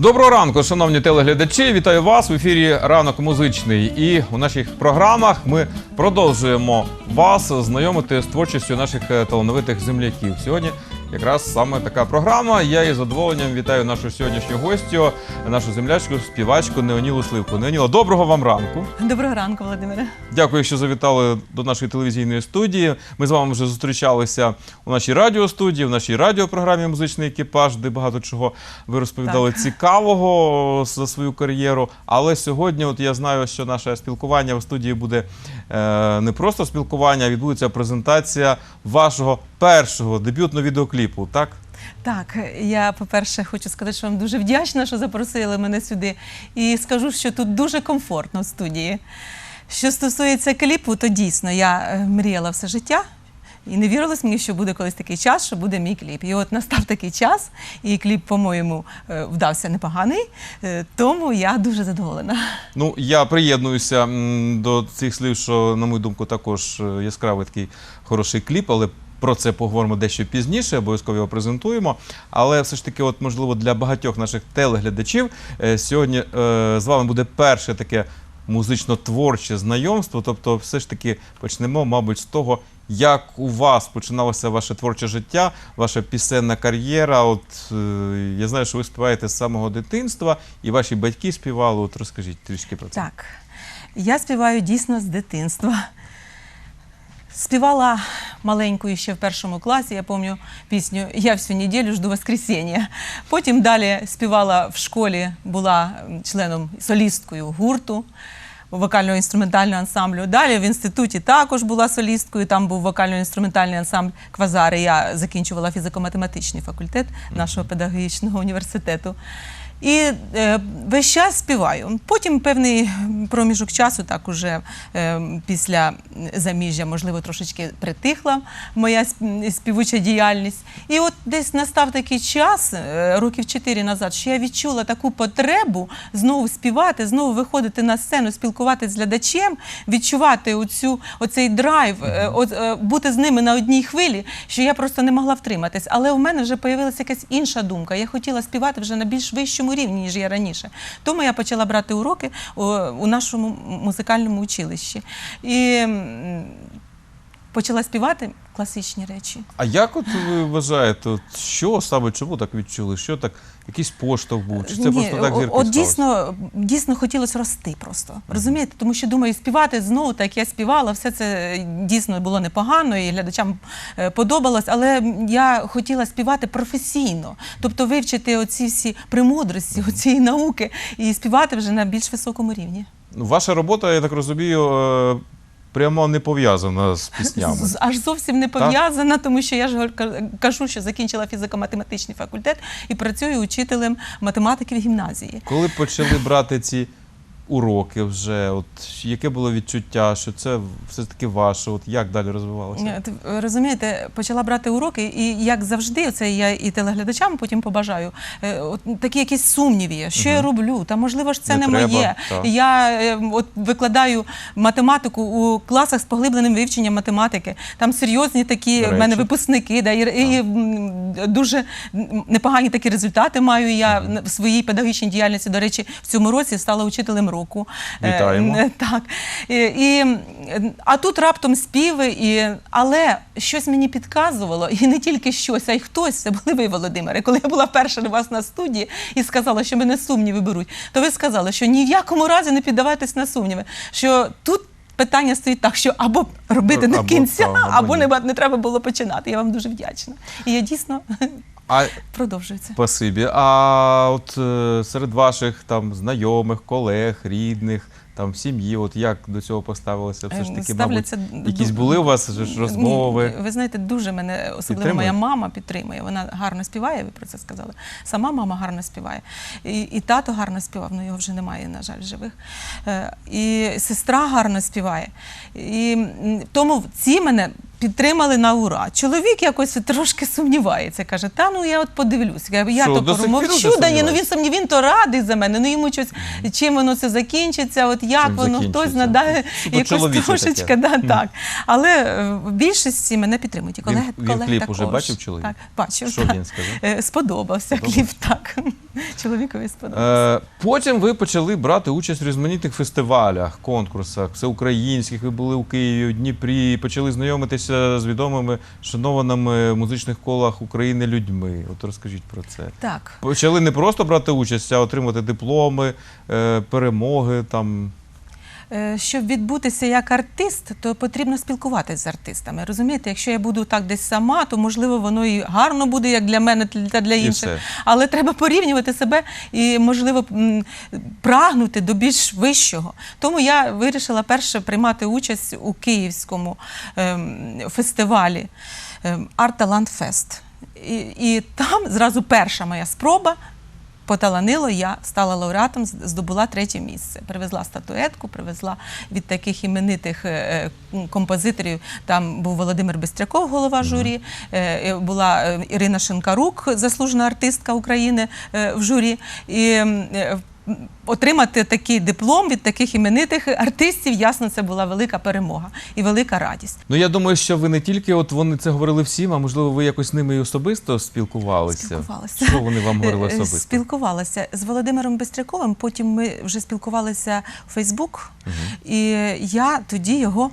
Доброго ранку, шановні телеглядачі. Вітаю вас в ефірі Ранок музичний. І у наших програмах ми продовжуємо вас знайомити з творчістю наших е, талановитих земляків. Сьогодні якраз саме така програма. Я із задоволенням вітаю нашу сьогоднішню гостю, нашу землячку, співачку Неонілу Сливку. Неоніла, доброго вам ранку. Доброго ранку, Володимире. Дякую, що завітали до нашої телевізійної студії. Ми з вами вже зустрічалися у нашій радіостудії, в нашій радіопрограмі Музичний екіпаж, де багато чого ви розповідали цікавого за свою кар'єру. Але сьогодні, от я знаю, що наше спілкування в студії буде не просто спілкування, а відбудеться презентація вашого першого дебютного відеокліпу. Так? Так, я, по-перше, хочу сказати, що вам дуже вдячна, що запросили мене сюди. І скажу, що тут дуже комфортно в студії. Що стосується кліпу, то дійсно я е, мріяла все життя. І не вірилось мені, що буде колись такий час, що буде мій кліп. І от настав такий час, і кліп, по-моєму, е, вдався непоганий, е, тому я дуже задоволена. Ну, я приєднуюся до цих слів, що, на мою думку, також е, яскравий такий хороший кліп, але про це поговоримо дещо пізніше, обов'язково його презентуємо. Але все ж таки, от, можливо, для багатьох наших телеглядачів сьогодні е, з вами буде перше таке музично-творче знайомство. Тобто, все ж таки почнемо, мабуть, з того, як у вас починалося ваше творче життя, ваша пісенна кар'єра. От е, я знаю, що ви співаєте з самого дитинства, і ваші батьки співали. От розкажіть трішки про це. Так, я співаю дійсно з дитинства. Співала маленькою ще в першому класі, я пам'ятаю пісню Я всю неділю жду воскресіння. Потім далі співала в школі, була членом солісткою гурту вокально інструментального ансамблю. Далі в інституті також була солісткою, там був вокально-інструментальний ансамбль Квазари. Я закінчувала фізико-математичний факультет нашого педагогічного університету. І е, весь час співаю. Потім певний проміжок часу, так уже е, після заміжжя, можливо, трошечки притихла моя співуча діяльність. І от десь настав такий час, е, років чотири назад, що я відчула таку потребу знову співати, знову виходити на сцену, спілкуватися з глядачем, відчувати оцю, оцей драйв, е, от, е, бути з ними на одній хвилі, що я просто не могла втриматись. Але у мене вже з'явилася якась інша думка. Я хотіла співати вже на більш вищому рівні, ніж я раніше. Тому я почала брати уроки у нашому музикальному училищі. І почала співати класичні речі. А як от ви вважаєте, от що саме чому так відчули? Що так, якийсь поштовх був? Чи це Ні, просто так зірки От дійсно, дійсно хотілося рости просто. Розумієте? Тому що думаю, співати знову, так як я співала, все це дійсно було непогано і глядачам е, подобалось, але я хотіла співати професійно, тобто вивчити оці всі премудрості, оцієї науки і співати вже на більш високому рівні. Ну, Ваша робота, я так розумію, е, прямо не пов'язана з піснями. Аж зовсім не пов'язана, тому що я ж ка- кажу, що закінчила фізико-математичний факультет і працюю учителем математики в гімназії. Коли почали брати ці уроки вже, от яке було відчуття, що це все таки ваше? От як далі розвивалося? Е, е, Розумієте, почала брати уроки, і як завжди, це я і телеглядачам потім побажаю. е, От такі якісь сумніви, є, що я роблю, та можливо ж це Не не, треба, моє. так. Я от викладаю математику у класах з поглибленим вивченням математики. Там серйозні такі в мене випускники, да, і, і дуже непогані такі результати маю я в своїй педагогічній діяльності. До речі, в цьому році стала учителем року. Е, Вітаємо. е, так. І, і, а тут раптом співи, і, але щось мені підказувало, і не тільки щось, а й хтось, це були ви, Володимире. Коли я була перша у вас на студії і сказала, що мене сумніви беруть, то ви сказали, що ні в якому разі не піддавайтесь на сумніви. Що тут питання стоїть так, що або робити до кінця, або або не, не треба було починати. Я вам дуже вдячна. І я дійсно А продовжую це. спасибі. А от е, серед ваших там знайомих, колег, рідних, там сім'ї, от як до цього поставилися? Все ж таки, ставляться мабуть, ду- якісь були у вас ж розмови? Ні, ви знаєте, дуже мене, особливо Підтримує? моя мама підтримує. Вона гарно співає, ви про це сказали. Сама мама гарно співає. І, і тато гарно співав, ну його вже немає, на жаль, живих. Е, І сестра гарно співає. І м, тому ці мене підтримали на ура. Чоловік якось трошки сумнівається. Каже: та ну я от подивлюсь. Я, я Що, то до сих пір промовчу, да ні, ну він сумнівається? сумнів, він то радий за мене. Ну йому щось, чим воно це закінчиться, от як Чим воно, хтось закінчиться? надає Суто якось чоловіче трошечки, таке. да, так. Але е, в більшості мене підтримують. І Він- він колеги кліп також. уже бачив чоловік? Так, бачив. Що так. він сказав? Е, Сподобався Сподобався? кліп, так. Чоловікові сподобався. Е, потім ви почали брати участь в різноманітних фестивалях, конкурсах, всеукраїнських. Ви були у Києві, у Дніпрі, почали знайомитися з відомими шанованими в музичних колах України людьми. От розкажіть про це. Так. Почали не просто брати участь, а отримати дипломи, е, перемоги там. Е, Щоб відбутися як артист, то потрібно спілкуватися з артистами. Розумієте, якщо я буду так десь сама, то можливо воно і гарно буде, як для мене та для інших. Але треба порівнювати себе і, можливо, прагнути до більш вищого. Тому я вирішила перше приймати участь у київському ем, фестивалі ем, Art Talent Fest. І, і там зразу перша моя спроба поталанило, я стала лауреатом, здобула третє місце. Привезла статуетку, привезла від таких іменитих е, е, композиторів. Там був Володимир Бистряков, голова журі, е, була Ірина Шинкарук, заслужена артистка України в журі. І Отримати такий диплом від таких іменитих артистів, ясно, це була велика перемога і велика радість. Ну я думаю, що ви не тільки от вони це говорили всім, а можливо, ви якось з ними і особисто спілкувалися. Спілкувалася. Що вони вам говорили Е, е, особисто? Спілкувалася з Володимиром Бистряковим. Потім ми вже спілкувалися у Фейсбук, і я тоді його.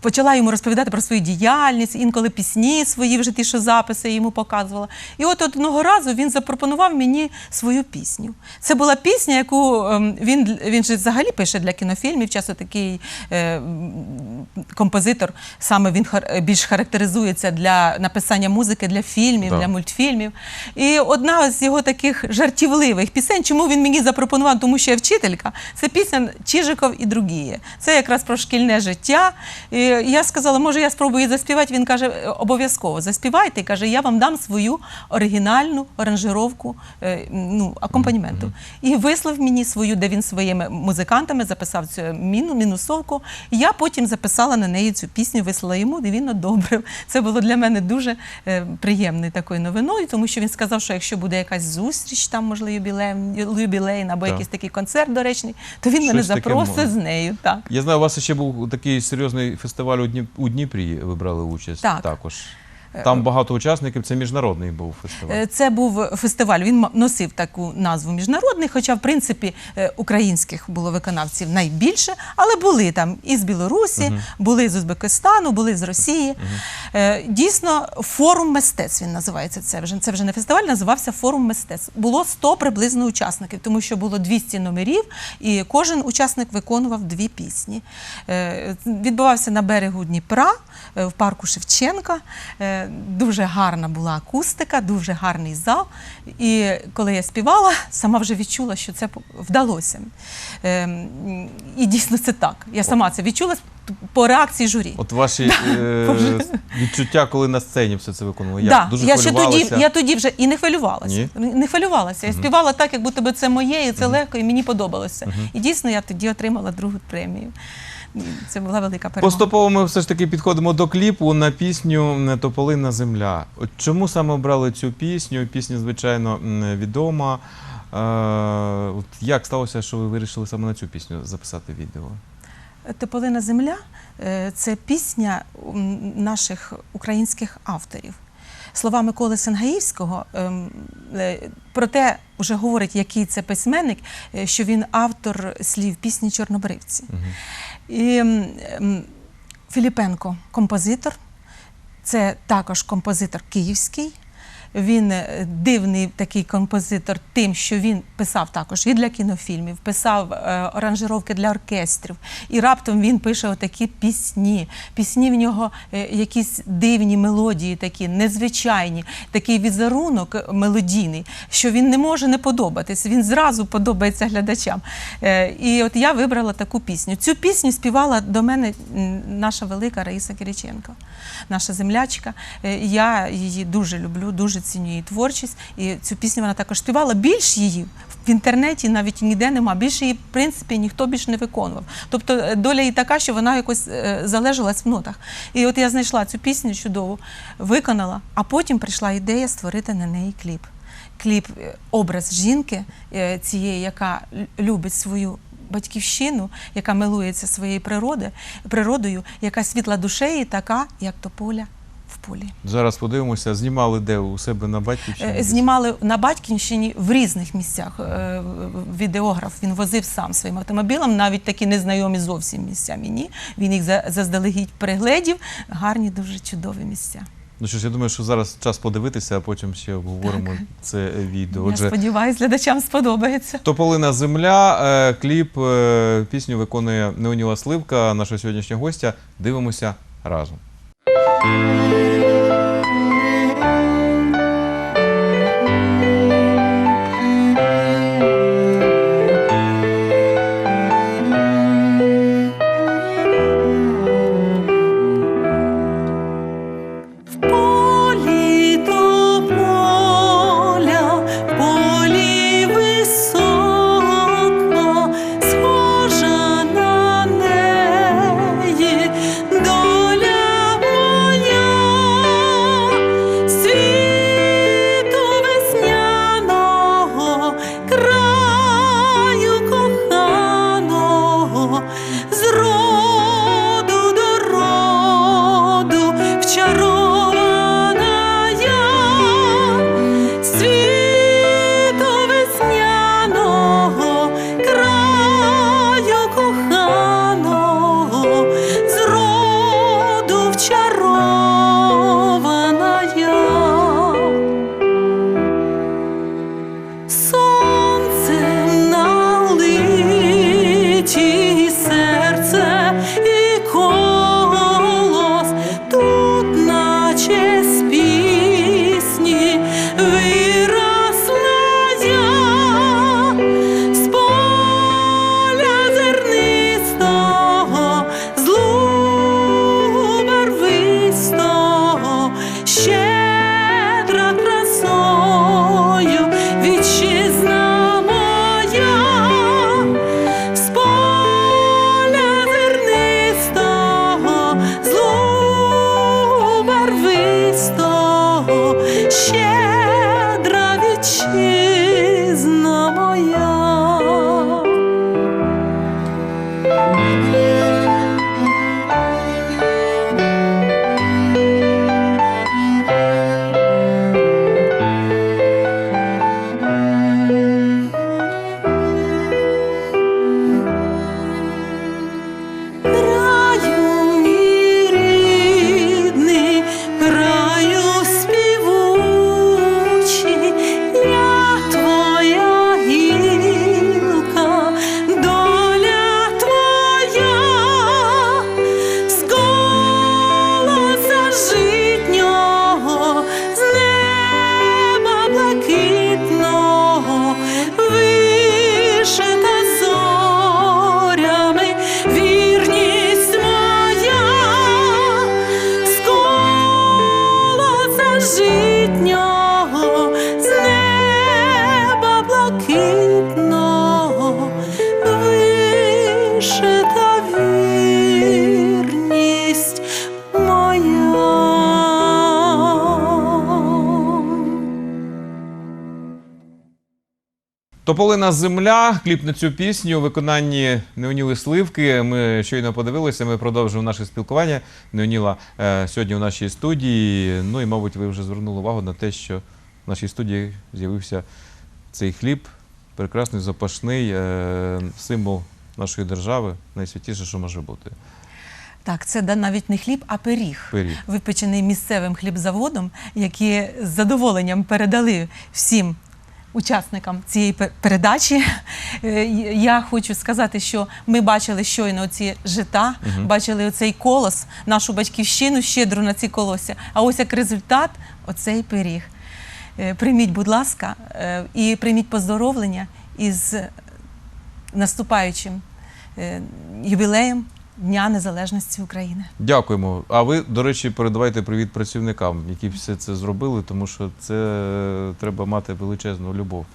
Почала йому розповідати про свою діяльність, інколи пісні свої вже ті, що записи йому показувала. І от одного разу він запропонував мені свою пісню. Це була пісня, яку ем, він, він же взагалі пише для кінофільмів. Часто такий е, композитор, саме він хар- більш характеризується для написання музики для фільмів, Так. для мультфільмів. І одна з його таких жартівливих пісень, чому він мені запропонував, тому що я вчителька, це пісня Чижиков і другі. Це якраз про шкільне життя. І я сказала, може, я спробую заспівати. Він каже, обов'язково заспівайте. І каже, я вам дам свою оригінальну аранжировку е, ну, акомпаніменту. І вислав мені свою, де він своїми музикантами записав цю міну, мінусовку. І я потім записала на неї цю пісню, вислала йому, і він одобрив. Це було для мене дуже е, приємною такою новиною, тому що він сказав, що якщо буде якась зустріч, там, можливо, юбілейна, або Так. якийсь такий концерт доречний, то він мене Щось таке запросить з нею. Так. Я знаю, у вас ще був такий серйозний фестиваль у, Дніп... у Дніпрі. Ви брали участь Так. також. Там багато учасників. Це міжнародний був фестиваль. Е, Це був фестиваль. Він носив таку назву міжнародний, хоча в принципі е, українських було виконавців найбільше, але були там і з Білорусі, були з Узбекистану, були з Росії. Е, Дійсно, форум мистецтв він називається. Це вже це вже не фестиваль, називався форум мистецтв. Було 100 приблизно учасників, тому що було 200 номерів, і кожен учасник виконував дві пісні. Відбувався на берегу Дніпра в парку Шевченка. Дуже гарна була акустика, дуже гарний зал. І коли я співала, сама вже відчула, що це вдалося. Е, І дійсно це так. Я сама це відчула по реакції журі. От ваші е, відчуття, коли на сцені все це виконували. Як? Да, Дуже я ще тоді, я тоді вже і не хвилювалася. Ні? Не хвилювалася. Я співала так, як будто би це моє, і це легко, і мені подобалося. І дійсно я тоді отримала другу премію. Це була велика перемога. Поступово ми все ж таки підходимо до кліпу на пісню Тополина земля. От чому саме обрали цю пісню? Пісня, звичайно, відома. Е, от як сталося, що ви вирішили саме на цю пісню записати відео? Тополина земля е, це пісня наших українських авторів. Слова Миколи Сенгаївського ем, е, про те вже говорить, який це письменник, е, що він автор слів пісні Чорнобривці. І Філіпенко композитор, це також композитор київський. Він е, дивний такий композитор, тим, що він писав також і для кінофільмів, писав е, оранжировки для оркестрів. І раптом він пише отакі пісні. Пісні в нього е, якісь дивні мелодії, такі незвичайні, такий візерунок е, мелодійний, що він не може не подобатись. Він зразу подобається глядачам. Е, і от я вибрала таку пісню. Цю пісню співала до мене наша велика Раїса Кириченко, наша землячка. Е, Я її дуже люблю, дуже оцінюю її творчість. І цю пісню вона також співала. Більш її в інтернеті навіть ніде нема. Більше її, в принципі, ніхто більш не виконував. Тобто е, доля її така, що вона якось е, залежалась в нотах. І от я знайшла цю пісню чудову, виконала, а потім прийшла ідея створити на неї кліп. Кліп, е, образ жінки цієї, яка любить свою батьківщину, яка милується своєю природи, природою, яка світла душею, така, як тополя в полі. Зараз подивимося, знімали де у себе на батьківщині. Е, Знімали на батьківщині в різних місцях. Е, Відеограф він возив сам своїм автомобілем, навіть такі незнайомі зовсім місця мені. Він їх за- заздалегідь переглядів. Гарні, дуже чудові місця. Ну що ж, я думаю, що зараз час подивитися, а потім ще обговоримо Так. це відео. Я сподіваюся, глядачам сподобається. Тополина земля, е, кліп, пісню виконує Неоніла Сливка, наша сьогоднішня гостя. Дивимося разом. 嗯。情。Тополина земля, кліп на цю пісню у виконанні Неоніли Сливки. Ми щойно подивилися. Ми продовжуємо наше спілкування. Неоніла е, сьогодні у нашій студії. Ну і, мабуть, ви вже звернули увагу на те, що в нашій студії з'явився цей хліб, прекрасний, запашний е, символ нашої держави, найсвятіше, що може бути. Так, це да, навіть не хліб, а пиріг. Пиріг. Випечений місцевим хлібзаводом, які з задоволенням передали всім учасникам цієї передачі. Е, Я хочу сказати, що ми бачили щойно ці жита, бачили оцей колос, нашу батьківщину щедру на ці колосся. А ось як результат оцей пиріг. Е, Прийміть, будь ласка, е, і прийміть поздоровлення із наступаючим ювілеєм Дня Незалежності України. Дякуємо. А ви, до речі, передавайте привіт працівникам, які все це зробили, тому що це треба мати величезну любов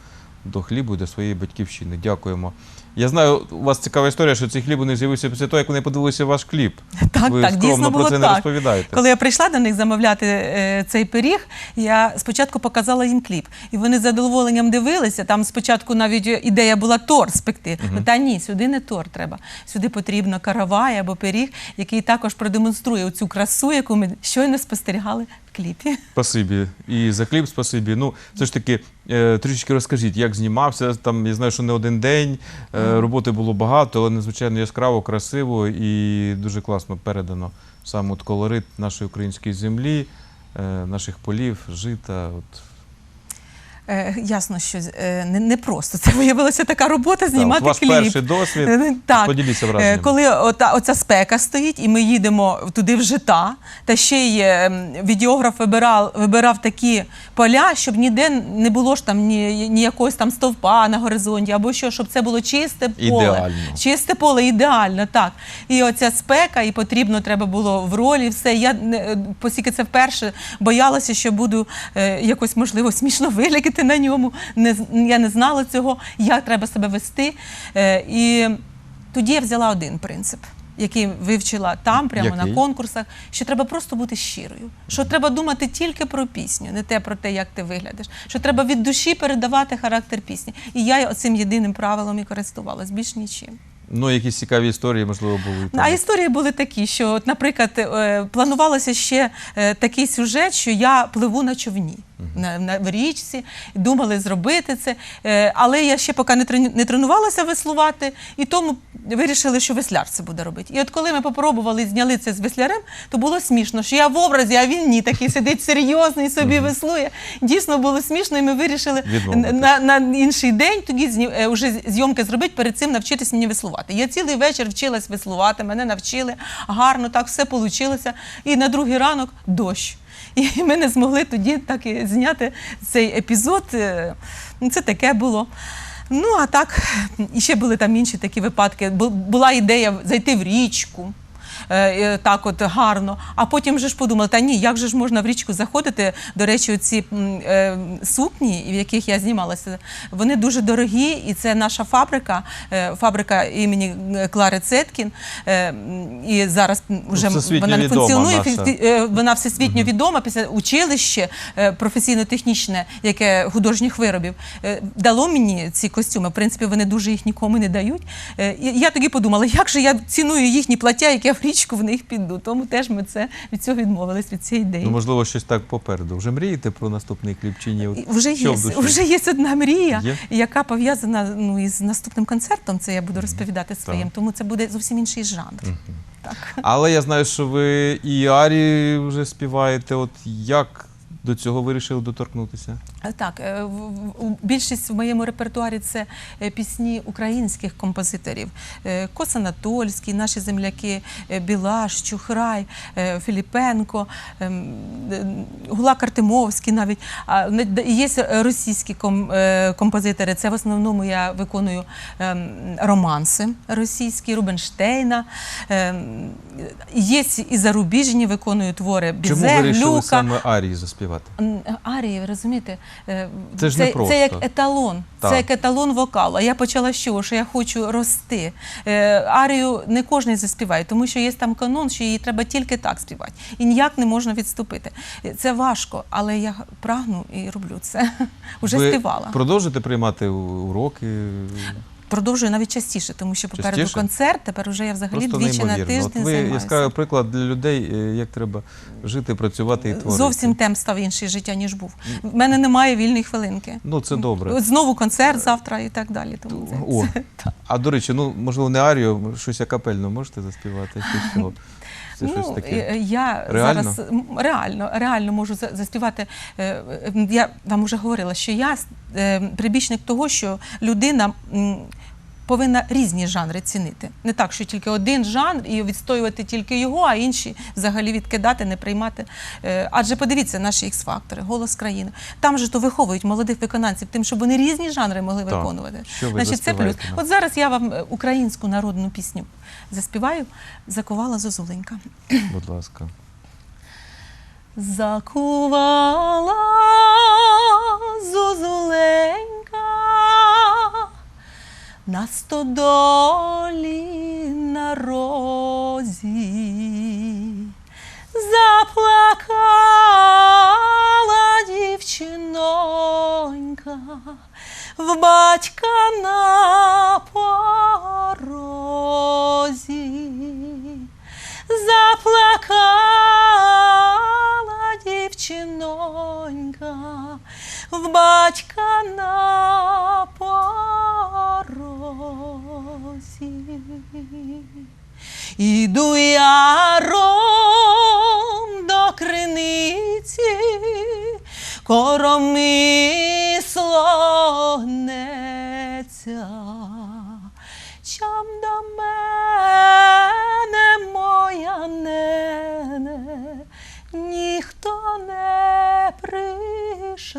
до хлібу і до своєї батьківщини. Дякуємо. Я знаю, у вас цікава історія, що цей хліб у них з'явився після того, як вони подивилися ваш кліп. Так, ви так, скромно дійсно про було це не так. розповідаєте. Коли я прийшла до них замовляти е, цей пиріг, я спочатку показала їм кліп. І вони з задоволенням дивилися. Там спочатку навіть ідея була торт спекти. Ну, Та ні, сюди не торт треба. Сюди потрібно каравай або пиріг, який також продемонструє цю красу, яку ми щойно спостерігали кліпі. Спасибі. І за кліп спасибі. Ну, все ж таки, е, трішечки розкажіть, як знімався. Там, я знаю, що не один день, е, роботи було багато, але надзвичайно яскраво, красиво і дуже класно передано сам от колорит нашої української землі, е, наших полів, жита. От. Е, ясно, що е, не, не просто це виявилася така робота знімати ваш кліп. перший досвід. Е, Так. Поділіться Е, враженнями. Коли ота, оця спека стоїть, і ми їдемо туди в жита, та ще й ем, відеограф вибирав, вибирав такі поля, щоб ніде не було ж там ні, ні там стовпа на горизонті, або що, щоб це було чисте поле. Ідеально. Чисте поле, ідеально, так. І оця спека, і потрібно треба було в ролі, все. Я не- оскільки це вперше боялася, що буду е, якось, можливо, смішно виглядати на ньому. Не, я не знала цього, як треба себе вести. Е, і тоді я взяла один принцип. Який вивчила там, прямо Який? на конкурсах, що треба просто бути щирою, що треба думати тільки про пісню, не те про те, як ти виглядиш. Що треба від душі передавати характер пісні. І я цим єдиним правилом і користувалась, більш нічим. Ну, якісь цікаві історії, можливо, були. А історії були такі, що, от, наприклад, е, планувалося ще е, такий сюжет, що я пливу на човні на, на в річці, думали зробити це. Е, Але я ще поки не трені- не тренувалася веслувати, і тому вирішили, що весляр це буде робити. І от коли ми попробували зняли це з веслярем, то було смішно, що я в образі, а він ні, такий сидить серйозний, собі веслує. Дійсно було смішно, і ми вирішили на, на інший день тоді зні- е, вже зйомки зробити, перед цим навчитись мені веслувати. Я цілий вечір вчилась веслувати, мене навчили гарно, так все вийшло. І на другий ранок дощ. І ми не змогли тоді так і зняти цей епізод. Е, ну, Це таке було. Ну, а так, і ще були там інші такі випадки. Бу- Була ідея зайти в річку. Е, е, Так, от гарно. А потім вже ж подумала, та ні, як же ж можна в річку заходити? До речі, ці сукні, в яких я знімалася, вони дуже дорогі, і це наша фабрика, е, фабрика імені е, Клари Цеткін. е, І зараз вже вона не функціонує. наша. е, Вона всесвітньо відома після училище е, професійно-технічне, яке художніх виробів, е, дало мені ці костюми. В принципі, вони дуже їх нікому не дають. Е, І я тоді подумала, як же я ціную їхні плаття, як я в річку в них піду. Тому теж ми це від цього відмовились від цієї ідеї. Ну, можливо, щось так попереду. Вже мрієте про наступний кліп чи ні? Вже є, вже є одна мрія, Є? яка пов'язана ну, із наступним концертом. Це я буду розповідати своїм, тому це буде зовсім інший жанр. Так. Але я знаю, що ви і Арі вже співаєте. От як до цього вирішили доторкнутися? Е, Так, е, більшість в моєму репертуарі це е, пісні українських композиторів. Е, Кос Анатольський, наші земляки, Білаш, Чухрай, Філіпенко, ем, Гулак Артемовський навіть. Є російські композитори. Це в основному я виконую ем, романси російські, Рубенштейна. Ем, Є і зарубіжні виконую твори Чому Бізе, вирішили саме Арії заспівати? Арії, розумієте, Це ж це, не просто. це як еталон, Так. це як еталон вокалу. А я почала з чого, що я хочу рости. Е, Арію не кожен заспіває, тому що є там канон, що її треба тільки так співати. І ніяк не можна відступити. Е, Це важко, але я прагну і роблю це. Уже ви співала. Продовжуєте приймати уроки? Продовжую навіть частіше, тому що попереду Частіше? концерт. Тепер уже я взагалі Просто двічі на неймовірно. От тиждень ви займаюся. яскравий приклад для людей, е, як треба жити, працювати і творити. Зовсім темп став інший життя, ніж був. В мене немає вільної хвилинки. Ну, це добре. Знову концерт завтра і так далі. Тому це, О, це- а до речі, ну можливо, не Арію, щось акапельно можете заспівати? Чи що? Це щось ну, таке. е, я Реально? зараз реально, реально можу за- заспівати. Е, е, Я вам вже говорила, що я е, прибічник того, що людина. Повинна різні жанри цінити. Не так, що тільки один жанр і відстоювати тільки його, а інші взагалі відкидати, не приймати. Е, Адже подивіться наші ікс-фактори, голос країни. Там же то виховують молодих виконавців, тим, щоб вони різні жанри могли Так. виконувати. Що ви Значить, це плюс. От зараз я вам е, українську народну пісню заспіваю. Закувала зозуленька. Будь ласка. Закувала зозуленька на стодолі на розі. Заплакала дівчинонька в батька на порозі. Заплакала дівчинонька в батька на порозі. Іду яром до криниці, коромисло гнеться. Чам до мене, моя нене, ніхто не пришлеться.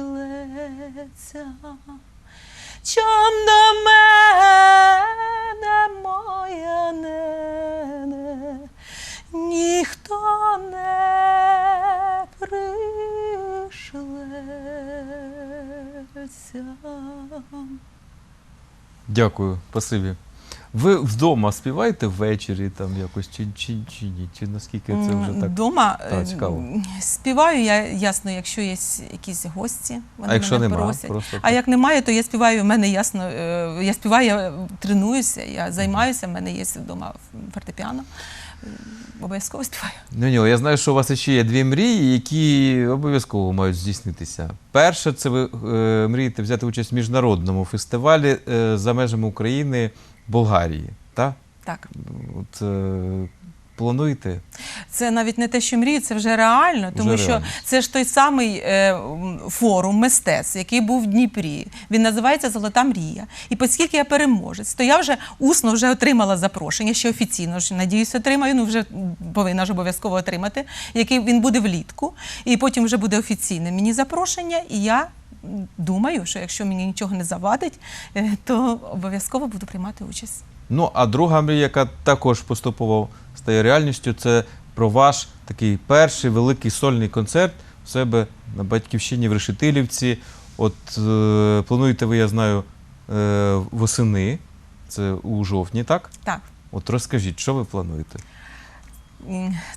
Чом до мене, моя нене, ніхто не пришлеться. Дякую, спасибі. Ви вдома співаєте ввечері там якось, чи, чи, чи ні? Чи наскільки це вже так? Дома Так, цікаво. співаю я ясно, якщо є якісь гості, вони А якщо мене нема, просять. просто а так? як немає, то я співаю. У мене ясно, е, я співаю, я тренуюся, я займаюся. в мене є вдома фортепіано. Е, Обов'язково співаю. Ну, ні, я знаю, що у вас ще є дві мрії, які обов'язково мають здійснитися. Перше, це ви е, мрієте взяти участь в міжнародному фестивалі е, за межами України Болгарії. Так? Так. От, е, плануєте? Це навіть не те, що мрію, це вже реально, тому Вже що реальність. це ж той самий е, форум мистецтв, який був в Дніпрі. Він називається Золота мрія. І оскільки я переможець, то я вже усно вже отримала запрошення, ще офіційно ж надіюсь, отримаю. Ну вже повинна ж обов'язково отримати. Який він буде влітку, і потім вже буде офіційне мені запрошення. І я думаю, що якщо мені нічого не завадить, е, то обов'язково буду приймати участь. Ну, а друга мрія, яка також поступово стає реальністю, це про ваш такий перший великий сольний концерт у себе на батьківщині в Решетилівці. От е, плануєте ви, я знаю, е, восени, це у жовтні, так? Так. От розкажіть, що ви плануєте?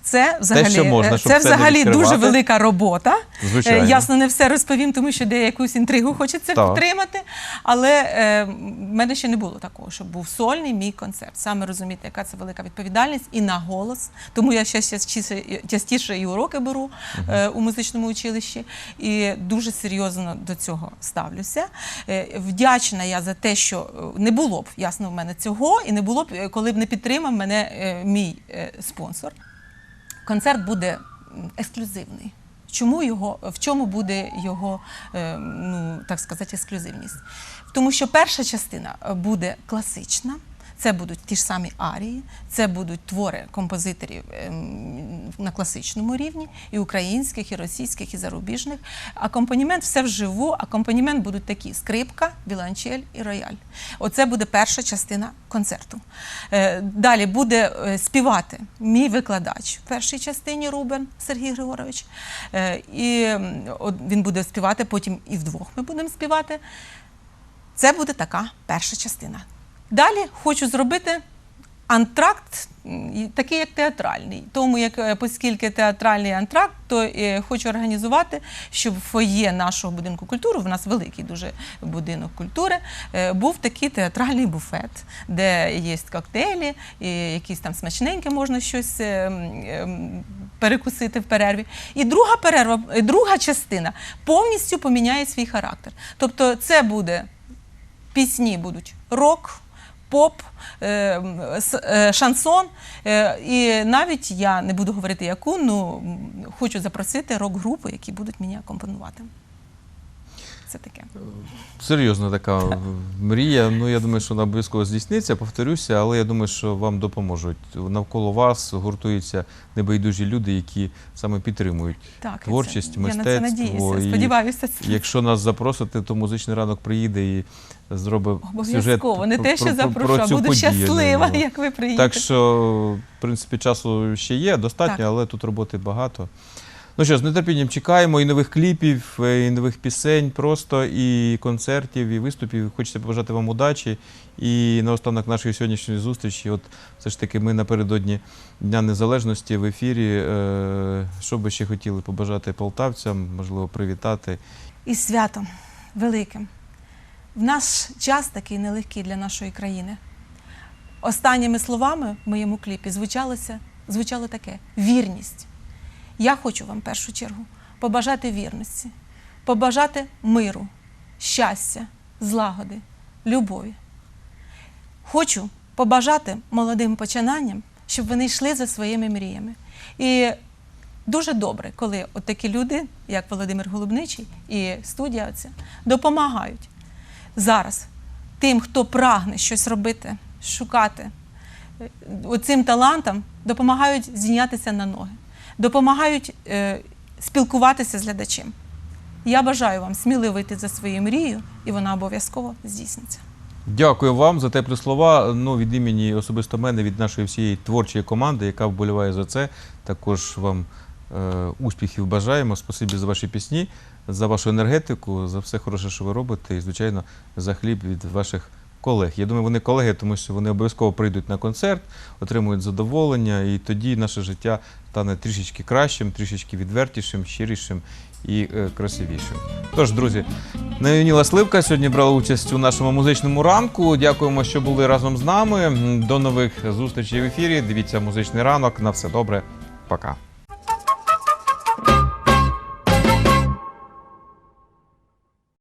Це взагалі, що можна, це взагалі дуже велика робота. Звичайно. Е, Ясно, не все розповім, тому що де якусь інтригу хочеться Так. підтримати. Але е, в мене ще не було такого, щоб був сольний мій концерт. Саме розумієте, яка це велика відповідальність і на голос. Тому я ще частіше, частіше і уроки беру е, у музичному училищі і дуже серйозно до цього ставлюся. Е, вдячна я за те, що е, не було б ясно в мене цього, і не було б, е, коли б не підтримав мене е, мій е, спонсор. Концерт буде ексклюзивний. Чому його, в чому буде його, е, ну так сказати, ексклюзивність? Тому що перша частина буде класична. Це будуть ті ж самі арії, це будуть твори композиторів ем, на класичному рівні, і українських, і російських, і зарубіжних. Акомпанімент все вживу. Акомпанімент будуть такі: скрипка, віланчель і рояль. Оце буде перша частина концерту. Е, Далі буде е, співати мій викладач в першій частині Рубен Сергій Григорович. Е, І він буде співати, потім і вдвох ми будемо співати. Це буде така перша частина. Далі хочу зробити антракт, такий як театральний. Тому як е, оскільки театральний антракт, то е, хочу організувати, щоб фоє нашого будинку культури, в нас великий дуже будинок культури, е, був такий театральний буфет, де є коктейлі, і якісь там смачненьке можна щось перекусити в перерві. І друга перерва, друга частина повністю поміняє свій характер. Тобто, це буде пісні будуть рок, поп, е, е, шансон. Е, І навіть я не буду говорити яку, ну хочу запросити рок-групи, які будуть мені акомпонувати. Це таке? Серйозна така мрія. Ну я думаю, що вона обов'язково здійсниться. Повторюся, але я думаю, що вам допоможуть. Навколо вас гуртуються небайдужі люди, які саме підтримують Так, творчість, це, я на це надіюся. і Сподіваюся, це Якщо нас запросите, то музичний ранок приїде і зробить сюжет обов'язково. Не про- те, що про- про- про а буду подію. щаслива, як ви приїдете. Так що, в принципі, часу ще є достатньо, Так. але тут роботи багато. Ну що, з нетерпінням чекаємо і нових кліпів, е, і нових пісень, просто і концертів, і виступів. Хочеться побажати вам удачі. І наостанок нашої сьогоднішньої зустрічі, от все ж таки, ми напередодні Дня Незалежності в ефірі. Е, що би ще хотіли побажати полтавцям, можливо, привітати. і святом великим. В наш час такий нелегкий для нашої країни. Останніми словами в моєму кліпі звучалося, звучало таке: вірність. Я хочу вам в першу чергу побажати вірності, побажати миру, щастя, злагоди, любові. Хочу побажати молодим починанням, щоб вони йшли за своїми мріями. І дуже добре, коли от такі люди, як Володимир Голубничий і студія, оця, допомагають зараз тим, хто прагне щось робити, шукати оцим талантам, допомагають зійнятися на ноги, допомагають е, спілкуватися з глядачем. Я бажаю вам сміливо йти за своєю мрією, і вона обов'язково здійсниться. Дякую вам за теплі слова. Ну, від імені особисто мене, від нашої всієї творчої команди, яка вболіває за це. Також вам е, успіхів бажаємо. Спасибі за ваші пісні, за вашу енергетику, за все хороше, що ви робите, і, звичайно, за хліб від ваших колег. Я думаю, вони колеги, тому що вони обов'язково прийдуть на концерт, отримують задоволення, і тоді наше життя стане трішечки кращим, трішечки відвертішим, щирішим і е, красивішим. Тож, друзі, Найоніла Сливка сьогодні брала участь у нашому музичному ранку. Дякуємо, що були разом з нами. До нових зустрічей в ефірі. Дивіться музичний ранок. На все добре. Пока.